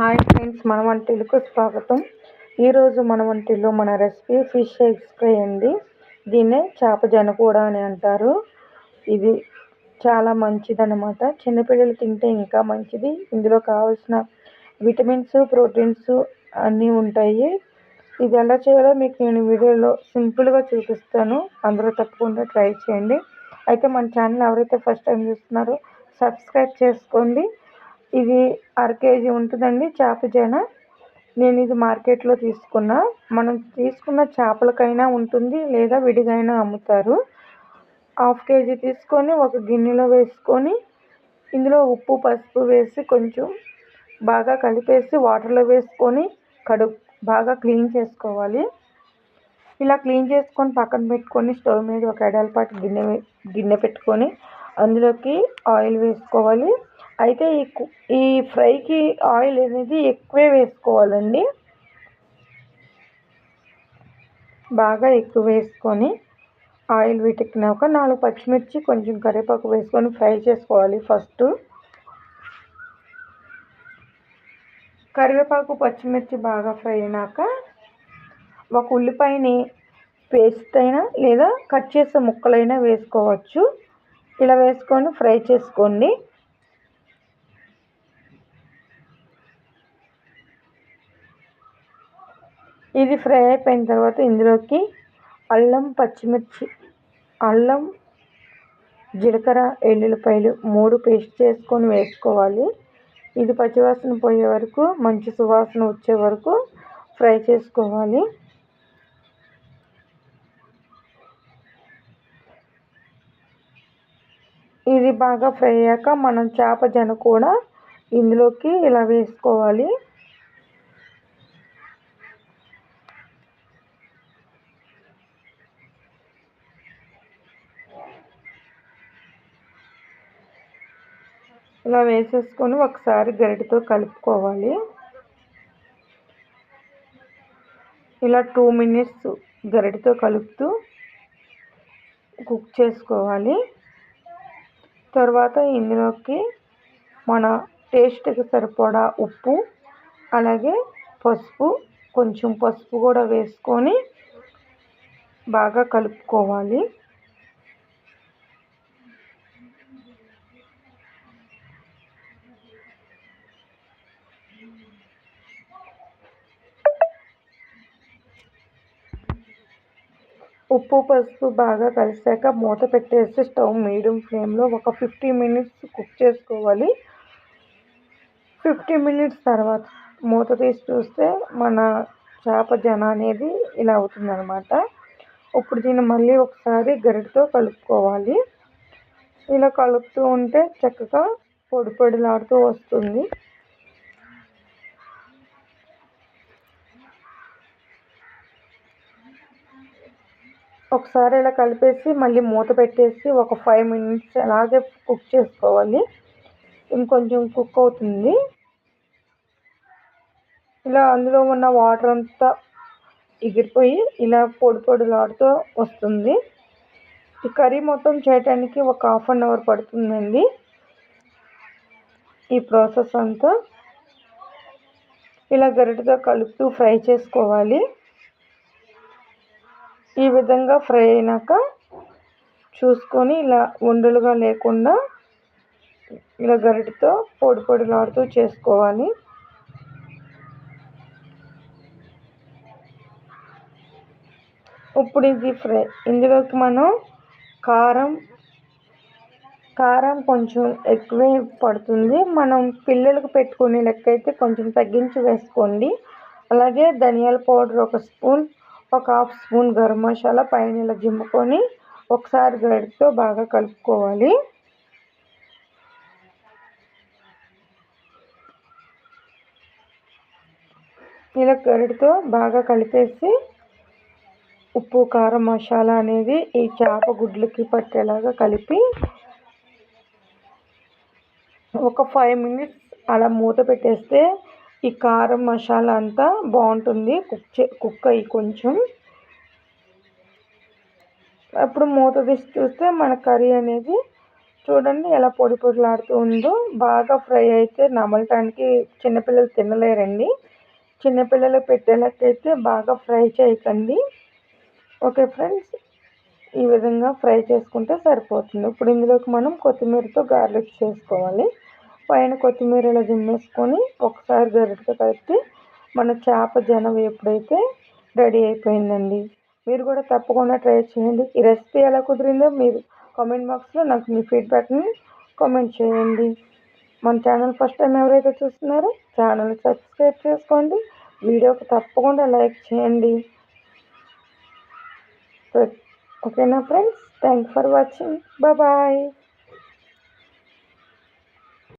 Hi friends మన వంటిలకు స్వాగతం. ఈరోజు మన వంటిలో మన రెసిపీ ఫిష్ ఎగ్స్ ఫ్రై అండి. దీన్నే చేప జనకూడ అని అంటారు. ఇది చాలా మంచిదనమాట చిన్నపిల్లలు తింటే ఇంకా మంచిది. ఇందులో కావాల్సిన విటమిన్స్ ప్రోటీన్స్ అన్నీ ఉంటాయి. ఇది ఎలా చేయాలో మీకు నేను వీడియోలో సింపుల్గా చూపిస్తాను. అందరూ తప్పకుండా ట్రై చేయండి. అయితే మన ఛానల్ ఎవరైతే ఫస్ట్ టైం చూస్తున్నారో సబ్స్క్రైబ్ చేసుకోండి. ఇది అర కేజీ ఉంటుందండి చేప జన నేను ఇది మార్కెట్లో తీసుకున్నా. మనం తీసుకున్న చేపలకైనా ఉంటుంది లేదా విడిగైనా అమ్ముతారు. హాఫ్ కేజీ తీసుకొని ఒక గిన్నెలో వేసుకొని ఇందులో ఉప్పు పసుపు వేసి కొంచెం బాగా కలిపేసి వాటర్లో వేసుకొని కడుగు బాగా క్లీన్ చేసుకోవాలి. ఇలా క్లీన్ చేసుకొని పక్కన పెట్టుకొని స్టవ్ మీద ఒక ఎడలపాటు గిన్నె గిన్నె పెట్టుకొని అందులోకి ఆయిల్ వేసుకోవాలి. అయితే ఈ ఈ ఫ్రైకి ఆయిల్ అనేది ఎక్కువే వేసుకోవాలండి. బాగా ఎక్కువ వేసుకొని ఆయిల్ వీటెక్కినాక నాలుగు పచ్చిమిర్చి కొంచెం కరివేపాకు వేసుకొని ఫ్రై చేసుకోవాలి ఫస్ట్. కరివేపాకు పచ్చిమిర్చి బాగా ఫ్రై అయినాక ఒక ఉల్లిపాయని పేస్ట్ అయినా లేదా కట్ చేసే ముక్కలైనా వేసుకోవచ్చు. ఇలా వేసుకొని ఫ్రై చేసుకోండి. ఇది ఫ్రై అయిపోయిన తర్వాత ఇందులోకి అల్లం పచ్చిమిర్చి అల్లం జీలకర్ర ఎల్లుల్లిపాయలు మూడు పేస్ట్ చేసుకొని వేసుకోవాలి. ఇది పచ్చివాసన పోయే వరకు మంచి సువాసన వచ్చే వరకు ఫ్రై చేసుకోవాలి. ఇది బాగా ఫ్రై అయ్యాక మనం చేప జన కూడా ఇందులోకి ఇలా వేసుకోవాలి. ఇలా వేసేసుకొని ఒకసారి గరిటతో కలుపుకోవాలి. ఇలా టూ మినిట్స్ గరిటతో కలుపుతూ కుక్ చేసుకోవాలి. తర్వాత ఇందులోకి మన టేస్ట్కి సరిపడా ఉప్పు అలాగే పసుపు కొంచెం పసుపు కూడా వేసుకొని బాగా కలుపుకోవాలి. ఉప్పు పసుపు బాగా కలిసాక మూత పెట్టేసి స్టవ్ మీడియం ఫ్లేమ్లో ఒక ఫిఫ్టీ మినిట్స్ కుక్ చేసుకోవాలి. ఫిఫ్టీ మినిట్స్ తర్వాత మూత తీసి చూస్తే మన చేప జన అనేది ఇలా అవుతుందన్నమాట. ఇప్పుడు దీన్ని మళ్ళీ ఒకసారి గరిటతో కలుపుకోవాలి. ఇలా కలుపుతూ ఉంటే చక్కగా పొడి పొడిలాడుతూ వస్తుంది. ఒకసారి ఇలా కలిపేసి మళ్ళీ మూత పెట్టేసి ఒక ఫైవ్ మినిట్స్ అలాగే కుక్ చేసుకోవాలి. ఇంకొంచెం కుక్ అవుతుంది. ఇలా అందులో ఉన్న వాటర్ అంతా ఎగిరిపోయి ఇలా పొడి పొడిలాడుతూ వస్తుంది. ఈ కర్రీ మొత్తం చేయటానికి ఒక హాఫ్ అన్ అవర్ పడుతుందండి. ఈ ప్రాసెస్ అంతా ఇలా గరిటతో కలుపుతూ ఫ్రై చేసుకోవాలి. ఈ విధంగా ఫ్రై అయినాక చూసుకొని ఇలా ఉండలుగా లేకుండా ఇలా గరిటతో పొడి పొడిలాడుతూ చేసుకోవాలి. ఇప్పుడు ఇది ఫ్రై. ఇందులోకి మనం కారం కారం కొంచెం ఎక్కువే పడుతుంది. మనం పిల్లలకు పెట్టుకునే లెక్క అయితే కొంచెం తగ్గించి వేసుకోండి. అలాగే ధనియాల పౌడర్ ఒక స్పూన్ ఒక హాఫ్ స్పూన్ గరం మసాలా పైన ఇలా జిమ్ముకొని ఒకసారి గడితో బాగా కలుపుకోవాలి. ఇలా గరిడితో బాగా కలిపేసి ఉప్పు కారం మసాలా అనేది ఈ చేప గుడ్లకి పట్టేలాగా కలిపి ఒక ఫైవ్ మినిట్స్ అలా మూత పెట్టేస్తే ఈ కారం మసాలా అంతా బాగుంటుంది. కుక్ చే కుక్ అయ్యి కొంచెం. అప్పుడు మూత తీసి చూస్తే మన కర్రీ అనేది చూడండి ఎలా పొడి పొడిలాడుతూ ఉందో. బాగా ఫ్రై అయితే నమలటానికి చిన్నపిల్లలు తినలేరండి. చిన్నపిల్లలు పెట్టేలకైతే బాగా ఫ్రై చేయకండి. ఓకే ఫ్రెండ్స్ ఈ విధంగా ఫ్రై చేసుకుంటే సరిపోతుంది. ఇప్పుడు ఇందులోకి మనం కొత్తిమీరతో గార్లిక్ చేసుకోవాలి. పైన కొత్తిమీర ఇలా దిమ్మేసుకొని ఒకసారి గరిటతో కలిపి మన చేప జనం ఎప్పుడైతే రెడీ అయిపోయిందండి. మీరు కూడా తప్పకుండా ట్రై చేయండి. ఈ రెసిపీ ఎలా కుదిరిందో మీరు కామెంట్ బాక్స్లో నాకు మీ ఫీడ్బ్యాక్ని కామెంట్ చేయండి. మన ఛానల్ ఫస్ట్ టైం ఎవరైతే చూస్తున్నారో ఛానల్ సబ్స్క్రైబ్ చేసుకోండి. వీడియోకి తప్పకుండా లైక్ చేయండి. ఓకేనా friends? Thank for watching. Bye.